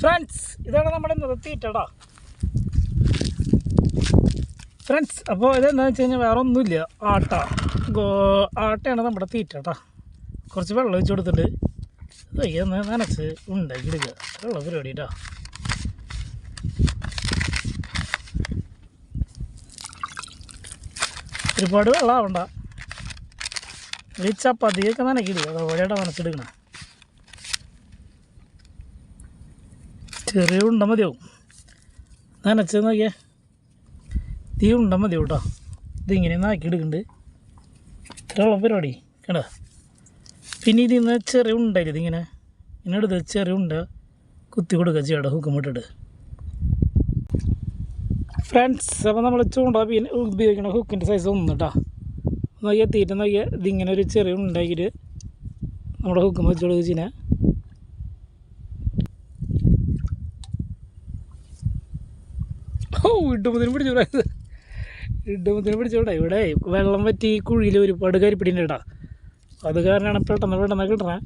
Friends ഇതാണ് നമ്മുടെ നിർത്തിയിട്ടടാ. Friends അപ്പോൾ ഇതെന്താണെന്ന് വെച്ച് കഴിഞ്ഞാൽ വേറെ ഒന്നുമില്ല ആട്ട ആട്ടയാണ് നമ്മുടെ തീറ്റ കേട്ടോ കുറച്ച് വെള്ളം ഒഴിച്ചു കൊടുത്തിട്ട് അയ്യെന്ന് നനച്ച് ഉണ്ടാക്കിയെടുക്കുക വെള്ളം പരിപാടി കേട്ടോ ഒരുപാട് വെള്ളം ആവണ്ട ഈ ചപ്പാത്തിയൊക്കെ നനക്കിടുക അതോടെയാണ് നനച്ചെടുക്കണം. ചെറിയ ഉണ്ട മതിയാവും. നനച്ച് നോക്കിയേ. തീ ഉണ്ട മതിയാവും കേട്ടോ ഇതിങ്ങനെ നാക്കി എടുക്കുന്നുണ്ട് ഇത്രയുള്ള പരിപാടി. കേട്ടോ പിന്നെ ഇതിൽ നിന്ന് ചെറിയ ഉണ്ടായില്ല ഇതിങ്ങനെ? ഇങ്ങനെ എടുത്ത് ചെറിയ ഉണ്ട കുത്തി കൊടുക്കുക ചെയ്യട്ടോ ഹുക്കും ഇട്ടിട്ട്. ഫ്രണ്ട്സ് അപ്പോൾ നമ്മൾ ചൂണ്ട പിന്നെ ഉപയോഗിക്കുന്ന ഹുക്കിന്റെ സൈസ് ഒന്ന് കേട്ടോ നോക്കിയാൽ തീറ്റ നോക്കിയാൽ ഇതിങ്ങനെ ഒരു ചെറിയ ഉണ്ടാക്കിയിട്ട് നമ്മുടെ ഹുക്കും വെച്ച് കൊടുക്കുക ഇട്ടുമ്പത്തിന് പിടിച്ചൂടാ ഇത് ഇട്ടുമ്പത്തിന് പിടിച്ചൂടാ ഇവിടെ. വെള്ളം പറ്റി കുഴിയിൽ ഒരുപാട് കരിപ്പിടിന്റെ ഇടാ അത് കാരണമാണ് പെട്ടെന്ന് പെട്ടെന്ന് കിട്ടണേ.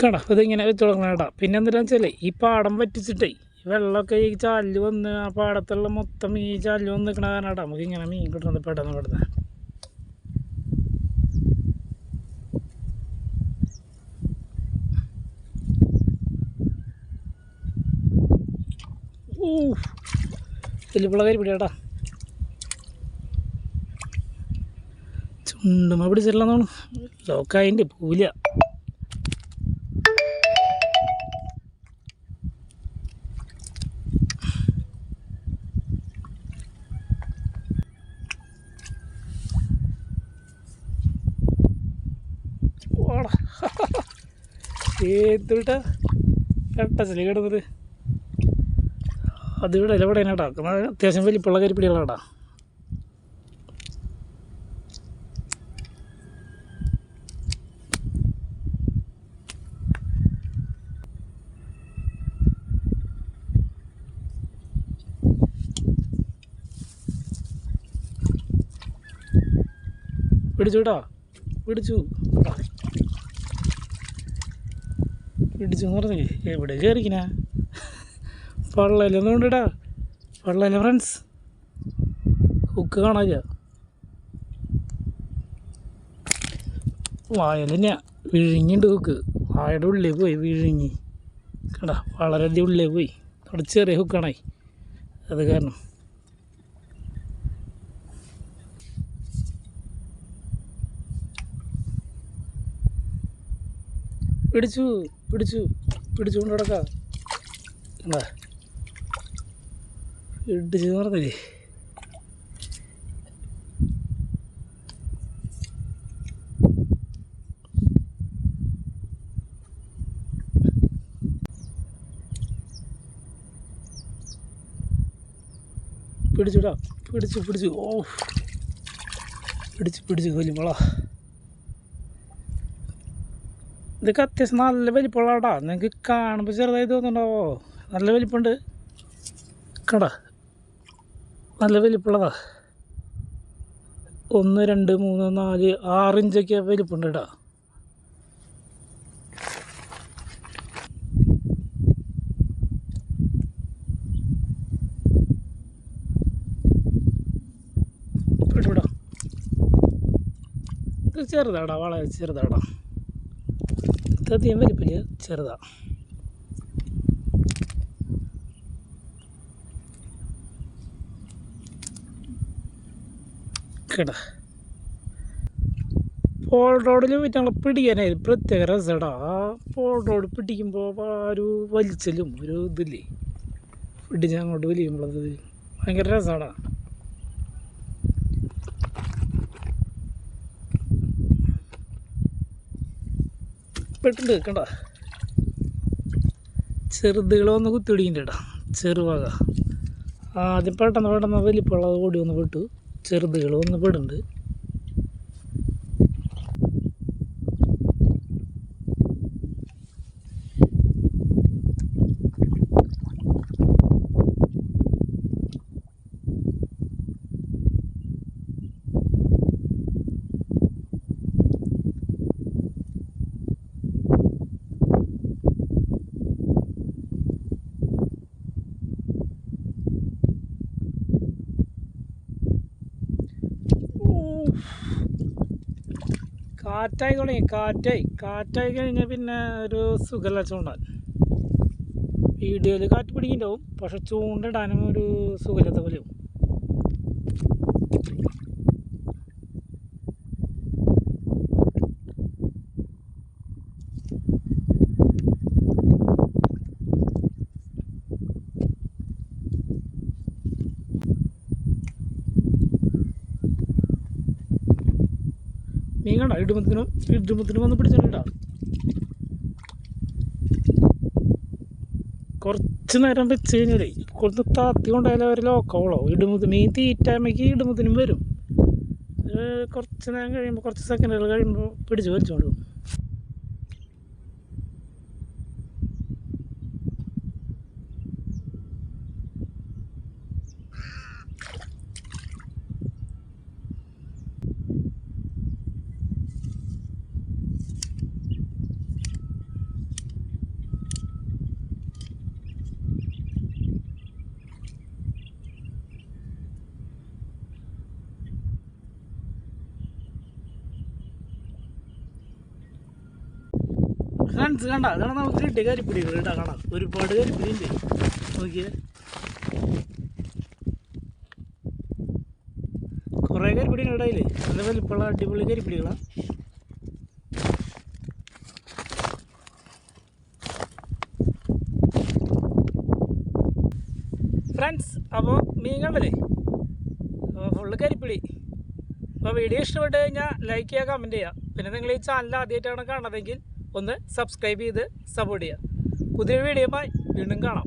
കട ഇതിങ്ങനെ വെച്ച് തുടങ്ങണ കേട്ടാ. പിന്നെ എന്താണെന്ന് വെച്ചാലേ ഈ പാടം പറ്റിച്ചിട്ട് വെള്ളമൊക്കെ ഈ ചാലിൽ വന്ന് ആ പാടത്തുള്ള മൊത്തം ഈ ചാലിൽ വന്ന് നിൽക്കണ കാരണം കേട്ടോ. നമുക്ക് ഇങ്ങനെ മീൻ കിട്ടുന്നത് പെട്ടെന്ന് പെട്ടെന്ന്. തെല്ലിപ്പുള്ള കരി പിടിയാട്ടാ. ചുണ്ടുമ പിടിച്ചിട്ടില്ലെന്നാണ് ലോക്കായിന്റെ പൂല ഏത്തിട്ട കട്ടച്ചിൽ കിടന്നത്. അത് ഇവിടെ ഇല ഇവിടെ കേട്ടോ അത്യാവശ്യം വലിപ്പമുള്ള കരിപ്പിടികളാടാ പിടിച്ചു കേട്ടോ. പിടിച്ചു. പിടിച്ചു. എന്ന് പറഞ്ഞേ എവിടെ കയറിക്കനാ പള്ളയിലൊന്നും ഉണ്ടിടാ പള്ളല്ലേ ഫ്രണ്ട്സ് ഹുക്ക് കാണാ വായല തന്നെയാ വിഴുങ്ങിണ്ട് ഹുക്ക് വായയുടെ ഉള്ളിൽ പോയി വിഴുങ്ങി. കണ്ടാ വളരെ ഉള്ളിൽ പോയി. അവിടെ ചെറിയ ഹുക്കാണായി അത് കാരണം. പിടിച്ചു പിടിച്ചു പിടിച്ചുകൊണ്ട് കിടക്കാം എന്താ ഇടിച്ച് പറഞ്ഞില്ലേ പിടിച്ചുടാ പിടിച്ചു പിടിച്ചു. ഓ. പിടിച്ചു പിടിച്ചു വലിപ്പള ഇതൊക്കെ അത്യാവശ്യം നല്ല വലിപ്പമുള്ളതാടാ. നിങ്ങൾക്ക് കാണുമ്പോൾ ചെറുതായി തോന്നുന്നുണ്ടാവോ? നല്ല വലിപ്പമുണ്ട്. കടാ നല്ല വലിപ്പുള്ളതാ. ഒന്ന് രണ്ട് മൂന്ന് നാല് ആറ് ഇഞ്ചൊക്കെ വലിപ്പമുണ്ട് കേട്ടോ ചെറുതാടാ വളരെ ചെറുതാടാ. അധികം വലിപ്പില്ല ചെറുതാ. കേടാ പോൾ റോഡിൽ ഞങ്ങൾ പിടിക്കാനായി. പ്രത്യേക രസടാ. പോൾ റോഡ് പിടിക്കുമ്പോൾ ഒരു വലിച്ചലും ഒരു ഇതില്ലേ? പിടിച്ച് അങ്ങോട്ട് വലിക്കുമ്പോഴത് ഭയങ്കര രസമാണ് പെട്ടുണ്ട് കണ്ട ചെറുതുകളൊന്ന് കുത്തിപിടിക്കണ്ടേടാ ചെറുവക. ആദ്യം പെട്ടെന്ന് പെട്ടെന്ന് വലിപ്പമുള്ളത് ഓടി ഒന്ന് പെട്ടു. ചെറുതുകൾ ഒന്ന് പെടുന്നുണ്ട്. കാറ്റായി തുടങ്ങി കാറ്റായി. കാറ്റായി കഴിഞ്ഞാൽ പിന്നെ ഒരു സുഖമല്ല ചൂണ്ടാൻ. വീഡിയോയിൽ കാറ്റ് പിടിക്കുന്നുണ്ടാവും പക്ഷെ ചൂണ്ടിടാനും ഒരു സുഖമില്ലാത്ത പോലെയാവും. മീൻ കണ്ട ഇടുമ്പത്തിനും ഇടുമ്പത്തിനും വന്ന് പിടിച്ചിട്ടുണ്ടാ. കുറച്ച് നേരം വെച്ച് കഴിഞ്ഞാലേ കൊടുത്ത് താത്തി കൊണ്ടായാലും അവർ ലോക്കോളോ ഇടുമ്പത്ത് മീൻ തീറ്റാമയ്ക്ക് ഇടുമ്പത്തിനും വരും. കുറച്ച് നേരം കഴിയുമ്പോൾ കുറച്ച് സെക്കൻഡുകൾ കഴിയുമ്പോൾ പിടിച്ച് വലിച്ചോണ്ട് ഫ്രണ്ട്സ് കണ്ട അതാണ് നമുക്ക് കിട്ടിയ കരിപ്പിടികൾ കേട്ടോ കാണാം. ഒരുപാട് കരിപ്പിടിയുണ്ട് നോക്കിയേ. കുറേ കരിപ്പിടികൾ ഇടയിൽ നല്ല വലിപ്പമുള്ള അടിപൊളി കരിപ്പിടികളാണ് ഫ്രണ്ട്സ് അപ്പോൾ മീൻ കണ്ടല്ലേ? ഫുള്ള് കരിപ്പിടി. അപ്പോൾ വീഡിയോ ഇഷ്ടപ്പെട്ട് കഴിഞ്ഞാൽ ലൈക്ക് ചെയ്യുക കമന്റ് ചെയ്യുക. പിന്നെ നിങ്ങൾ ഈ ചാനൽ ആദ്യമായിട്ടാണ് കാണുന്നതെങ്കിൽ ഒന്ന് സബ്സ്ക്രൈബ് ചെയ്ത് സപ്പോർട്ട് ചെയ്യുക. പുതിയ വീഡിയോയുമായി വീണ്ടും കാണാം.